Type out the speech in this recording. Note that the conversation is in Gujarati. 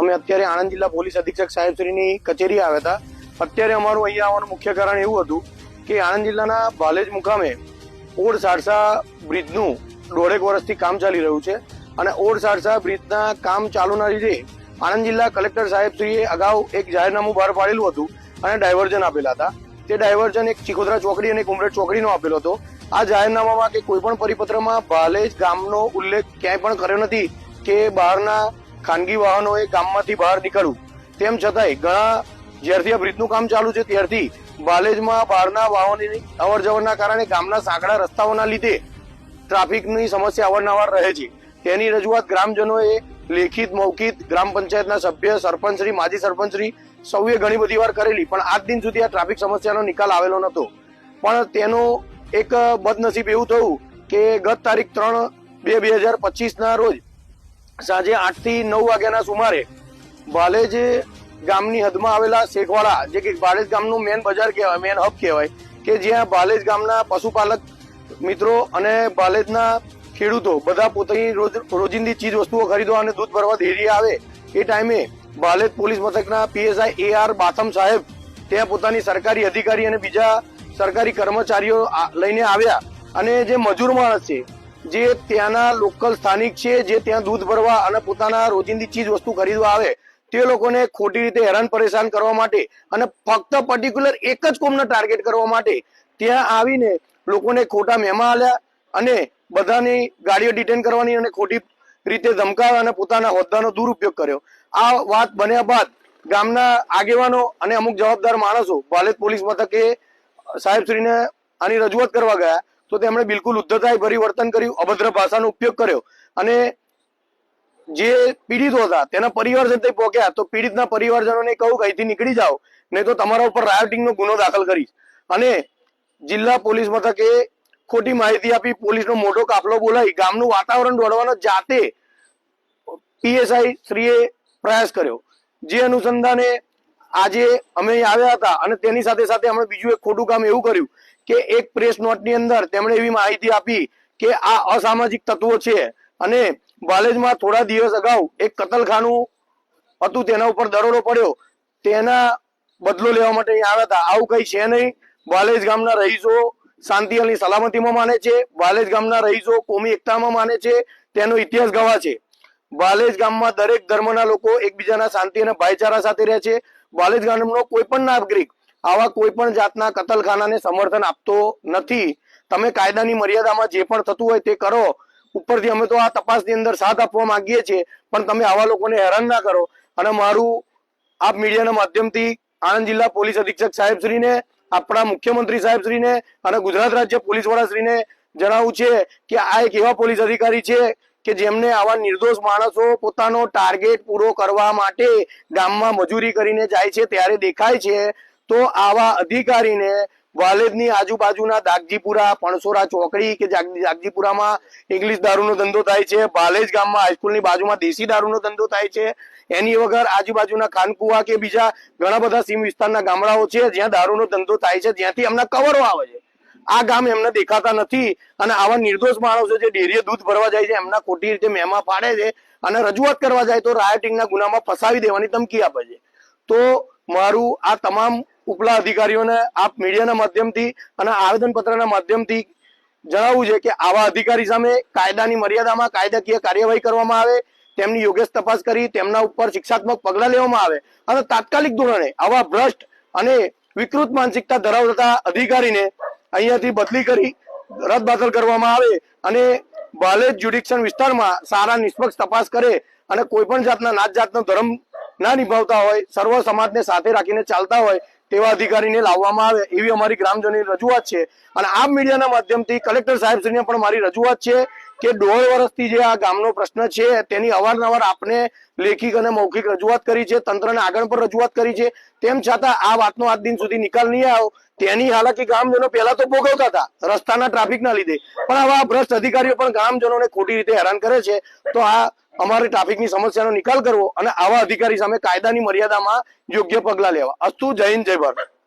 અમે અત્યારે આણંદ જિલ્લા પોલીસ અધિક્ષક સાહેબશ્રીની કચેરી આવ્યા હતા. અત્યારે અમારું અહીંયા આવવાનું મુખ્ય કારણ એવું હતું કે આણંદ જિલ્લાના ભાલેજ મુકામે ઓડ સારસા બ્રિજનું દોઢેક વર્ષથી કામ ચાલી રહ્યું છે અને ઓડ સારસા બ્રિજના કામ ચાલુના લીધે આણંદ જિલ્લા કલેક્ટર સાહેબશ્રીએ અગાઉ એક જાહેરનામું બહાર પાડેલું હતું અને ડાયવર્ઝન આપેલા હતા. તે ડાયવર્ઝન એક ચિકોદરા ચોકડી અને એક ઉમરેઠ ચોકડીનો આપેલો હતો. આ જાહેરનામામાં કે કોઈ પણ પરિપત્રમાં ભાલેજ ગામનો ઉલ્લેખ ક્યાંય પણ કર્યો નથી કે બહારના ખાનગી વાહનોએ ગામમાંથી બહાર નીકળવું. તેમ છતાંય ઘણા જ્યારથી આ બ્રિજનું કામ ચાલુ છે. ત્યારથી બાલેજમાં બહારના વાહનોની અવર જવરના કારણે ગામના સાંકડા રસ્તાઓના લીધે ટ્રાફિકની સમસ્યા અવારનવાર રહે છે. તેની રજૂઆત ગ્રામજનોએ લેખિત, મૌખિત ગ્રામ પંચાયતના સભ્ય, સરપંચશ્રી, માજી સરપંચશ્રી સૌએ ઘણી બધી વાર કરેલી, પણ આજ દિન સુધી આ ટ્રાફિક સમસ્યાનો નિકાલ આવેલો નહોતો. પણ તેનો એક બદનસીબ એવું થયું કે ગત તારીખ ત્રણ બે બે હજાર પચીસના રોજ સાંજે આઠથી નવ વાગ્યાના સુમારે ભાલેજ ગામની હદમાં આવેલા શેખવાડા, જે કે ભાલેજ ગામનું મેન બજાર કહેવાય મેન હબ કહેવાય, કે જ્યાં ભાલેજ ગામના પશુપાલક મિત્રો અને ભાલેજના ખેડૂતો બધા પોતાની રોજ, રોજિંદી ચીજ વસ્તુઓ ખરીદવા અને દૂધ ભરવા ધેરી આવે, એ ટાઈમે ભાલેજ પોલીસ મથકના પીએસઆઈ એ આર બાથમ સાહેબ ત્યાં પોતાની સરકારી અધિકારી અને બીજા સરકારી કર્મચારીઓ લઈને આવ્યા. અને જે મજૂર માણસ છે જે ત્યાંના લોકલ સ્થાનિક છે, જે ત્યાં દૂધ ભરવા અને પોતાના રોજિંદી ચીજ વસ્તુ ખરીદવા આવે, તે લોકોને ખોટી રીતે હેરાન પરેશાન કરવા માટે અને ફક્ત પર્ટિક્યુલર એક જ કોમને ટાર્ગેટ કરવા માટે ત્યાં આવીને લોકોને ખોટા મહેમા આલ્યા અને બધાની ગાડીઓ ડિટેન કરવાની અને ખોટી રીતે ધમકાવ્યા અને પોતાના હોદ્દાનો દુરુપયોગ કર્યો. આ વાત બન્યા બાદ ગામના આગેવાનો અને અમુક જવાબદાર માણસો ભાલેત પોલીસ મથકે સાહેબશ્રીને આની રજૂઆત કરવા ગયા તો તેમણે બિલકુલ ઉદ્ધતાએ ભરી કર્યું, અભદ્ર ભાષાનો ઉપયોગ કર્યો. અને જે પીડિતો હતા, તેના પરિવારજન તે પહોંચ્યા તો પીડિતના પરિવારજનોને કહું કે અહીંથી નીકળી જાઓ, નહીં તો તમારા ઉપર રાયોટિંગનો ગુનો દાખલ કરીશ. અને જિલ્લા પોલીસ મથકે ખોટી માહિતી આપી, પોલીસનો મોટો કાફલો બોલાવી, ગામનું વાતાવરણ દોડવાનો જાતે પીએસઆઈ શ્રીએ પ્રયાસ કર્યો. જે અનુસંધાને આજે અમે આવ્યા હતા અને તેની સાથે સાથે અમે બીજું એક ખોટું કામ એવું કર્યું કે એક પ્રેસ નોટની અંદર તેમણે એવી માહિતી આપી કે આ અસામાજિક તત્વો છે. અને બાલેજમાં થોડા દિવસ અગાઉ એક કતલખાનું હતું, તેના ઉપર દરોડો પડ્યો. તેના બદલો લેવા માટે અહીં આવ્યા હતા. આવું કઈ છે નહીં. વાલેજ ગામના રહીશો શાંતિ અને સલામતીમાં માને છે. વાલેજ ગામના રહીશો કોમી એકતામાં માને છે. તેનો ઇતિહાસ ગવા છે. વાલેજ ગામમાં દરેક ધર્મના લોકો એકબીજાના શાંતિ અને ભાઈચારા સાથે રહે છે. વાલેજ ગામનો કોઈ પણ નાગરિક આવા કોઈ પણ જાતના કતલખાનાને સમર્થન આપતો નથી. તમે કાયદાની મર્યાદામાં જે પણ થતું હોય તે કરો. ઉપરથી અમે તો આ તપાસની અંદર સાથ આપવા માંગીએ છીએ, પણ તમે આવા લોકોને હેરાન ના કરો. અને મારું આપ મીડિયાના માધ્યમથી આણંદ જિલ્લા પોલીસ અધિક્ષક સાહેબશ્રીને, આપણા મુખ્યમંત્રી સાહેબશ્રીને અને ગુજરાત રાજ્ય પોલીસ વડાશ્રીને જણાવવું છે કે આ એક એવા પોલીસ અધિકારી છે કે જેમને આવા નિર્દોષ માણસો પોતાનો ટાર્ગેટ પૂરો કરવા માટે ગામમાં મજૂરી કરીને જાય છે, ત્યારે દેખાય છે તો આવા અધિકારીને વાલેદની આજુબાજુના દાગજીપુરા, પણસોરા, ચોકડી કે જાગજીપુરામાં ઇંગ્લિશ દારૂનો ધંધો થાય છે બાલેજ ગામમાં હાઈસ્કૂલની બાજુમાં દેશી દારૂનો ધંધો થાય છે, એની વગર આજુબાજુના ખાનકુવા કે બીજા ઘણા બધા સીમ વિસ્તારના ગામડાઓ છે, જ્યાં દારૂનો ધંધો થાય છે, જ્યાંથી એમના કવરો આવે છે. આ ગામ એમને દેખાતા નથી અને આવા નિર્દોષ માણસો જે ડેરીએ દૂધ ભરવા જાય છે, એમના ખોટી રીતે મહેમા પાડે છે અને રજૂઆત કરવા જાય તો રાયોટિંગના ગુનામાં ફસાવી દેવાની ધમકી આપે છે. તો મારું આ તમામ ઉપલા અધિકારીઓને આપ મીડિયાના માધ્યમથી અને આવેદન પત્રના માધ્યમથી જણાવવું છે કે આવા અધિકારી સામે કાયદાની મર્યાદામાં કાયદાકીય કાર્યવાહી કરવામાં આવે, તેમની યોગ્ય તપાસ કરી, તેમના ઉપર શિક્ષાત્મક પગલાં લેવામાં આવે અને તાત્કાલિક ધોરણે આવા ભ્રષ્ટ અને વિકૃત માનસિકતા ધરાવતા અધિકારીને અહીંયાથી બદલી કરી રદબાતલ કરવામાં આવે અને બાલેજ જ્યુડિક્શન વિસ્તારમાં સારા નિષ્પક્ષ તપાસ કરે અને કોઈ પણ જાતના નાત જાતનો ધર્મ ના નિભાવતા હોય, સર્વ સમાજને સાથે રાખીને ચાલતા હોય તેવા અધિકારીને લાવવામાં આવે એવી અમારી ગ્રામજનોની રજૂઆત છે. અને આ મીડિયાના માધ્યમથી કલેક્ટર સાહેબશ્રીને પણ મારી રજૂઆત છે કે દોઢ વર્ષથી જે આ ગામનો પ્રશ્ન છે, તેની અવારનવાર આપને લેખિક અને મૌખિક રજૂઆત કરી છે, તંત્રને આગળ પર રજૂઆત કરી છે. તેમ છતાં આ વાતનો આજ દિન સુધી નિકાલ નહીં આવ્યો. તેની હાલાકી ગામજનો પહેલા તો ભોગવતા હતા, રસ્તાના ટ્રાફિકના લીધે. પણ આવા ભ્રષ્ટ અધિકારીઓ પણ ગામજનોને ખોટી રીતે હેરાન કરે છે. તો આ અમારે ટ્રાફિકની સમસ્યાનો નિકાલ કરવો અને આવા અધિકારી સામે કાયદાની મર્યાદામાં યોગ્ય પગલા લેવા. અસ્તુ જય હિન્દ, જય ભારત.